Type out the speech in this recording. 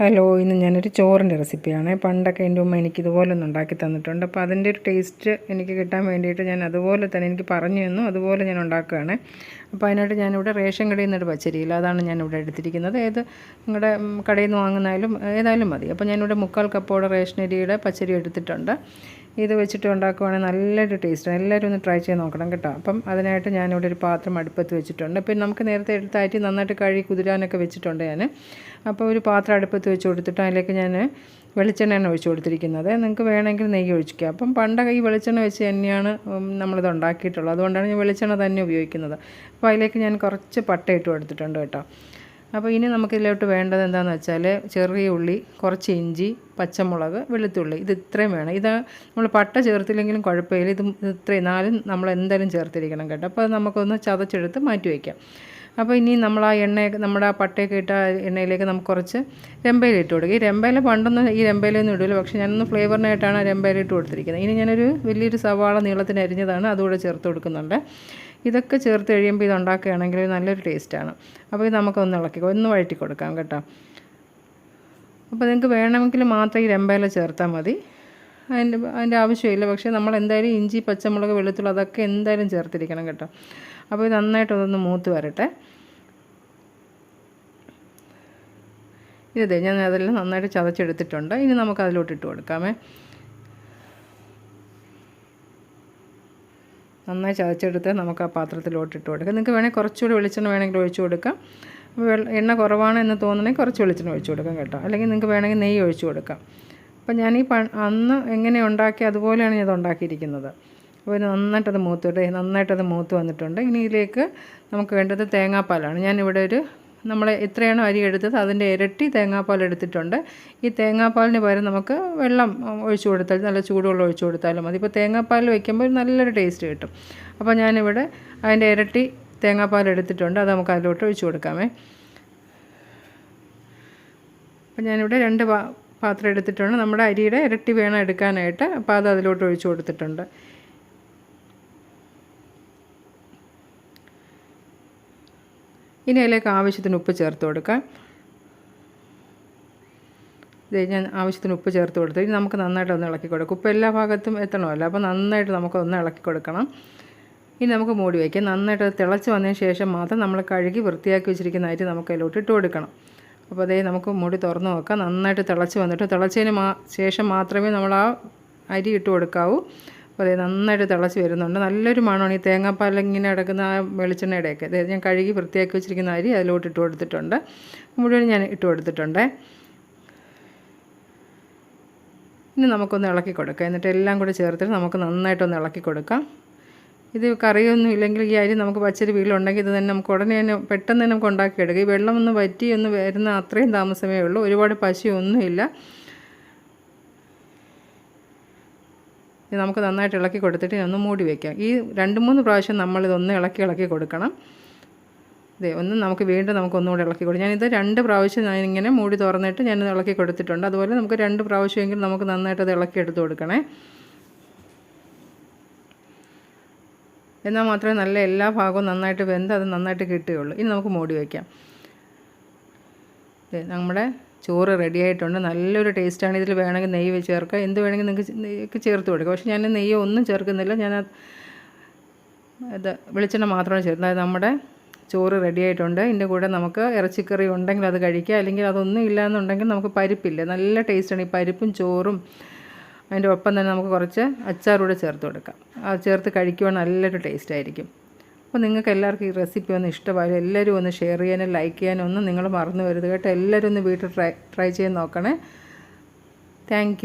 Hello ഇന്ന് ഞാനൊരു ചോറിന്റെ റെസിപ്പിയാണ്. പണ്ടൊക്കെ എന്റെ ഉമ്മ എനിക്ക് ഇതുപോലെ ഒന്ന് ഉണ്ടാക്കി തന്നിട്ടുണ്ട്. അപ്പോൾ അതിന്റെ ഒരു ടേസ്റ്റ് എനിക്ക് കിട്ടാൻ വേണ്ടിയിട്ട് ഞാൻ അതുപോലെ തന്നെ എനിക്ക് പറഞ്ഞു തന്നു. അതുപോലെ ഞാൻ ഉണ്ടാക്കുകയാണ്. അപ്പോൾ അതിനായിട്ട് ഞാനിവിടെ റേഷൻ കടയിൽ നിന്നൊരു പച്ചരിയില്ല. അതാണ് ഞാനിവിടെ എടുത്തിരിക്കുന്നത്. ഏത് നിങ്ങളുടെ കടയിൽ നിന്ന് വാങ്ങുന്നാലും ഏതായാലും മതി. അപ്പോൾ ഞാനിവിടെ മുക്കാൽ കപ്പോടെ റേഷൻ അരിയുടെ പച്ചരി എടുത്തിട്ടുണ്ട്. ഇത് വെച്ചിട്ട് ഉണ്ടാക്കുവാണെങ്കിൽ നല്ലൊരു ടേസ്റ്റ് എല്ലാവരും ഒന്ന് ട്രൈ ചെയ്ത് നോക്കണം കേട്ടോ. അപ്പം അതിനായിട്ട് ഞാനിവിടെ ഒരു പാത്രം അടുപ്പത്ത് വെച്ചിട്ടുണ്ട്. പിന്നെ നമുക്ക് നേരത്തെ എടുത്തായിട്ട് നന്നായിട്ട് കഴുകി കുതിരാനൊക്കെ വെച്ചിട്ടുണ്ട് ഞാൻ അപ്പോൾ ഒരു പാത്രം അടുപ്പത്ത് വെച്ച് കൊടുത്തിട്ട് അതിലേക്ക് ഞാൻ വെളിച്ചെണ്ണയാണ് ഒഴിച്ച് കൊടുത്തിരിക്കുന്നത്. നിങ്ങൾക്ക് വേണമെങ്കിൽ നെയ്യ് ഒഴിക്കുക അപ്പം പണ്ടൊക്കെ ഈ വെളിച്ചെണ്ണ വെച്ച് തന്നെയാണ് നമ്മളിത് ഉണ്ടാക്കിയിട്ടുള്ളത്. അതുകൊണ്ടാണ് ഞാൻ വെളിച്ചെണ്ണ തന്നെ ഉപയോഗിക്കുന്നത്. അപ്പോൾ അതിലേക്ക് ഞാൻ കുറച്ച് പട്ട ഇട്ട് കൊടുത്തിട്ടുണ്ട് കേട്ടോ. അപ്പോൾ ഇനി നമുക്കിതിലോട്ട് വേണ്ടത് എന്താണെന്ന് വെച്ചാൽ ചെറിയ ഉള്ളി കുറച്ച് ഇഞ്ചി പച്ചമുളക് വെളുത്തുള്ളി. ഇത് ഇത്രയും വേണം. ഇത് നമ്മൾ പട്ട ചേർത്തില്ലെങ്കിലും കുഴപ്പമില്ല. ഇത് ഇത്രയും നാലും നമ്മൾ എന്തായാലും ചേർത്തിരിക്കണം കേട്ടോ. അപ്പോൾ അത് നമുക്കൊന്ന് ചതച്ചെടുത്ത് മാറ്റി വയ്ക്കാം. അപ്പോൾ ഇനി നമ്മൾ ആ എണ്ണയൊക്കെ നമ്മുടെ ആ പട്ടയൊക്കെ ഇട്ട എണ്ണയിലേക്ക് നമുക്ക് കുറച്ച് രമ്പയിൽ ഇട്ട് കൊടുക്കുക ഈ രമ്പയില പണ്ടൊന്നും ഈ രമ്പയിലൊന്നും ഇടില്ല പക്ഷേ ഞാനൊന്ന് ഫ്ലേവറിനായിട്ടാണ് ആ രമ്പയില ഇട്ട് കൊടുത്തിരിക്കുന്നത്. ഇനി ഞാനൊരു വലിയൊരു സവാള നീളത്തിന് അരിഞ്ഞതാണ് അതുകൂടെ ചേർത്ത് കൊടുക്കുന്നുണ്ട്. ഇതൊക്കെ ചേർത്ത് കഴിയുമ്പോൾ ഇത് ഉണ്ടാക്കുകയാണെങ്കിൽ നല്ലൊരു ടേസ്റ്റാണ് അപ്പോൾ ഇത് നമുക്കൊന്ന് ഇളക്കി ഒന്ന് വഴറ്റി കൊടുക്കാം കേട്ടോ. അപ്പോൾ നിങ്ങൾക്ക് വേണമെങ്കിൽ മാത്രം ഈ രമ്പയില ചേർത്താൽ മതി. അതിന്റെ അതിന്റെ ആവശ്യമില്ല. പക്ഷേ നമ്മൾ എന്തായാലും ഇഞ്ചി പച്ചമുളക് വെളുത്തുള്ളി അതൊക്കെ എന്തായാലും ചേർത്തിരിക്കണം കേട്ടോ. അപ്പോൾ ഇത് നന്നായിട്ട് അതൊന്ന് മൂത്ത് വരട്ടെ. ഇതേ ഞാൻ അതെല്ലാം നന്നായിട്ട് ചതച്ചെടുത്തിട്ടുണ്ട്. ഇനി നമുക്ക് അതിലോട്ട് ഇട്ട് കൊടുക്കാമേ. നന്നായി ചതച്ചെടുത്ത് നമുക്ക് ആ പാത്രത്തിലോട്ട് ഇട്ട് കൊടുക്കാം. നിങ്ങൾക്ക് വേണമെങ്കിൽ കുറച്ചുകൂടി വെളിച്ചെണ്ണ വേണമെങ്കിൽ ഒഴിച്ചു കൊടുക്കാം. എണ്ണ കുറവാണ് എന്ന് തോന്നണമെങ്കിൽ കുറച്ച് വെളിച്ചെണ്ണ ഒഴിച്ചു കൊടുക്കാം കേട്ടോ. അല്ലെങ്കിൽ നിങ്ങൾക്ക് വേണമെങ്കിൽ നെയ്യ് ഒഴിച്ചു കൊടുക്കാം. അപ്പോൾ ഞാൻ ഈ അന്ന് എങ്ങനെ ഉണ്ടാക്കി അതുപോലെയാണ് ഞാൻ ഉണ്ടാക്കിയിരിക്കുന്നത്. അപ്പോൾ ഇത് നന്നായിട്ടത് മൂത്ത് നന്നായിട്ടത് മൂത്ത് വന്നിട്ടുണ്ട്. ഇനി ഇതിലേക്ക് നമുക്ക് വേണ്ടത് തേങ്ങാപ്പാലാണ്. ഞാനിവിടെ ഒരു നമ്മൾ എത്രയാണോ അരി എടുത്തത് അതിന്റെ ഇരട്ടി തേങ്ങാപ്പാൽ എടുത്തിട്ടുണ്ട്. ഈ തേങ്ങാപ്പാലിന് പകരം നമുക്ക് വെള്ളം ഒഴിച്ചു കൊടുത്താൽ നല്ല ചൂടുവെള്ളം ഒഴിച്ചു കൊടുത്താലും മതി. ഇപ്പോൾ തേങ്ങാപ്പാൽ വയ്ക്കുമ്പോൾ നല്ലൊരു ടേസ്റ്റ് കിട്ടും. അപ്പോൾ ഞാനിവിടെ അതിന്റെ ഇരട്ടി തേങ്ങാപ്പാൽ എടുത്തിട്ടുണ്ട്. അത് നമുക്ക് അതിലോട്ട് ഒഴിച്ചു കൊടുക്കാമേ. അപ്പോൾ ഞാനിവിടെ രണ്ട് പാത്രം എടുത്തിട്ടുണ്ട്. നമ്മുടെ അരിയുടെ ഇരട്ടി വേണം എടുക്കാനായിട്ട്. അപ്പോൾ അത് അതിലോട്ട് ഒഴിച്ചു കൊടുത്തിട്ടുണ്ട്. ഇനി അതിലേക്ക് ആവശ്യത്തിന് ഉപ്പ് ചേർത്ത് കൊടുക്കാം. ഇത് ഞാൻ ആവശ്യത്തിന് ഉപ്പ് ചേർത്ത് കൊടുത്തു. ഇനി നമുക്ക് നന്നായിട്ട് ഒന്ന് ഇളക്കി കൊടുക്കും. ഉപ്പ് എല്ലാ ഭാഗത്തും എത്തണമല്ലോ. അപ്പോൾ നന്നായിട്ട് നമുക്ക് ഒന്ന് ഇളക്കി കൊടുക്കണം. ഇനി നമുക്ക് മൂടി വയ്ക്കാം. നന്നായിട്ട് തിളച്ച് വന്നതിന് ശേഷം മാത്രം നമ്മൾ കഴുകി വൃത്തിയാക്കി വെച്ചിരിക്കുന്ന അരി നമുക്ക് അതിലോട്ട് ഇട്ട് കൊടുക്കണം. അപ്പോൾ അതേ നമുക്ക് മൂടി തുറന്ന് നോക്കാം. നന്നായിട്ട് തിളച്ച് വന്നിട്ട് തിളച്ചതിന് ശേഷം മാത്രമേ നമ്മൾ ആ അരി ഇട്ട് കൊടുക്കാവൂ. അതേ നന്നായിട്ട് തിളച്ച് വരുന്നുണ്ട്. നല്ലൊരു മണമാണ്. ഈ തേങ്ങാപ്പാൽ ഇങ്ങനെ അടക്കുന്ന ആ വെളിച്ചെണ്ണയുടെയൊക്കെ. അതായത് ഞാൻ കഴുകി വൃത്തിയാക്കി വെച്ചിരിക്കുന്ന അരി അതിലോട്ട് ഇട്ട് കൊടുത്തിട്ടുണ്ട്. മുഴുവൻ ഞാൻ ഇട്ട് കൊടുത്തിട്ടുണ്ട്. ഇനി നമുക്കൊന്ന് ഇളക്കി കൊടുക്കാം. എന്നിട്ട് എല്ലാം കൂടെ ചേർത്തിട്ട് നമുക്ക് നന്നായിട്ടൊന്ന് ഇളക്കി കൊടുക്കാം. ഇത് കറിയൊന്നും ഇല്ലെങ്കിൽ ഈ അരി നമുക്ക് പച്ചരി വീട്ടിലുണ്ടെങ്കിൽ ഇത് തന്നെ നമുക്ക് ഉടനെ തന്നെ പെട്ടെന്ന് തന്നെ നമുക്ക് ഉണ്ടാക്കിയെടുക്കാം. ഈ വെള്ളം ഒന്ന് വറ്റി ഒന്ന് വരുന്ന അത്രയും താമസമേ ഉള്ളൂ. ഒരുപാട് പശയൊന്നുമില്ല. ഇത് നമുക്ക് നന്നായിട്ട് ഇളക്കി കൊടുത്തിട്ട് ഒന്ന് മൂടി വയ്ക്കാം ഈ രണ്ട് മൂന്ന് പ്രാവശ്യം നമ്മളിതൊന്ന് ഇളക്കി ഇളക്കി കൊടുക്കണം. ഇതേ ഒന്ന് നമുക്ക് വീണ്ടും നമുക്ക് ഒന്നുകൂടെ ഇളക്കി കൊടുക്കും ഞാനിത് രണ്ട് പ്രാവശ്യം ഞാൻ ഇങ്ങനെ മൂടി തുറന്നിട്ട് ഞാൻ ഇളക്കി കൊടുത്തിട്ടുണ്ട്. അതുപോലെ നമുക്ക് രണ്ട് പ്രാവശ്യമെങ്കിലും നമുക്ക് നന്നായിട്ട് അത് ഇളക്കി എടുത്ത് കൊടുക്കണേ. എന്നാൽ മാത്രമേ നല്ല എല്ലാ ഭാഗവും നന്നായിട്ട് വെന്ത് അത് നന്നായിട്ട് കിട്ടുകയുള്ളൂ. ഇനി നമുക്ക് മൂടി വയ്ക്കാം നമ്മുടെ ചോറ് റെഡി ആയിട്ടുണ്ട്. നല്ലൊരു ടേസ്റ്റാണ് ഇതിൽ വേണമെങ്കിൽ നെയ്യ് ചേർക്കുക എന്ത് വേണമെങ്കിൽ നിങ്ങൾക്ക് ചേർത്ത് കൊടുക്കുക പക്ഷേ ഞാൻ നെയ്യ് ഒന്നും ചേർക്കുന്നില്ല. ഞാൻ ഇത് വെളിച്ചെണ്ണ മാത്രമാണ് ചേർക്കുന്നത്. അതായത് നമ്മുടെ ചോറ് റെഡി ആയിട്ടുണ്ട്. ഇതിന്റെ കൂടെ നമുക്ക് ഇറച്ചിക്കറി ഉണ്ടെങ്കിൽ അത് കഴിക്കുക അല്ലെങ്കിൽ അതൊന്നും ഇല്ല എന്നുണ്ടെങ്കിൽ നമുക്ക് പരിപ്പില്ല? നല്ല ടേസ്റ്റാണ് ഈ പരിപ്പും ചോറും. അതിന്റെ ഒപ്പം തന്നെ നമുക്ക് കുറച്ച് അച്ചാറൂടെ ചേർത്ത് കൊടുക്കാം. അത് ചേർത്ത് കഴിക്കുവാൻ നല്ലൊരു ടേസ്റ്റ് ആയിരിക്കും. അപ്പോൾ നിങ്ങൾക്ക് എല്ലാവർക്കും ഈ റെസിപ്പി ഒന്ന് ഇഷ്ടമായി എല്ലാവരും ഒന്ന് ഷെയർ ചെയ്യാനും ലൈക്ക് ചെയ്യാനും ഒന്നും നിങ്ങൾ മറന്നു വരുത് കേട്ടോ. എല്ലാവരും ഒന്ന് വീട്ടിൽ ട്രൈ ട്രൈ ചെയ്ത് നോക്കണേ. താങ്ക്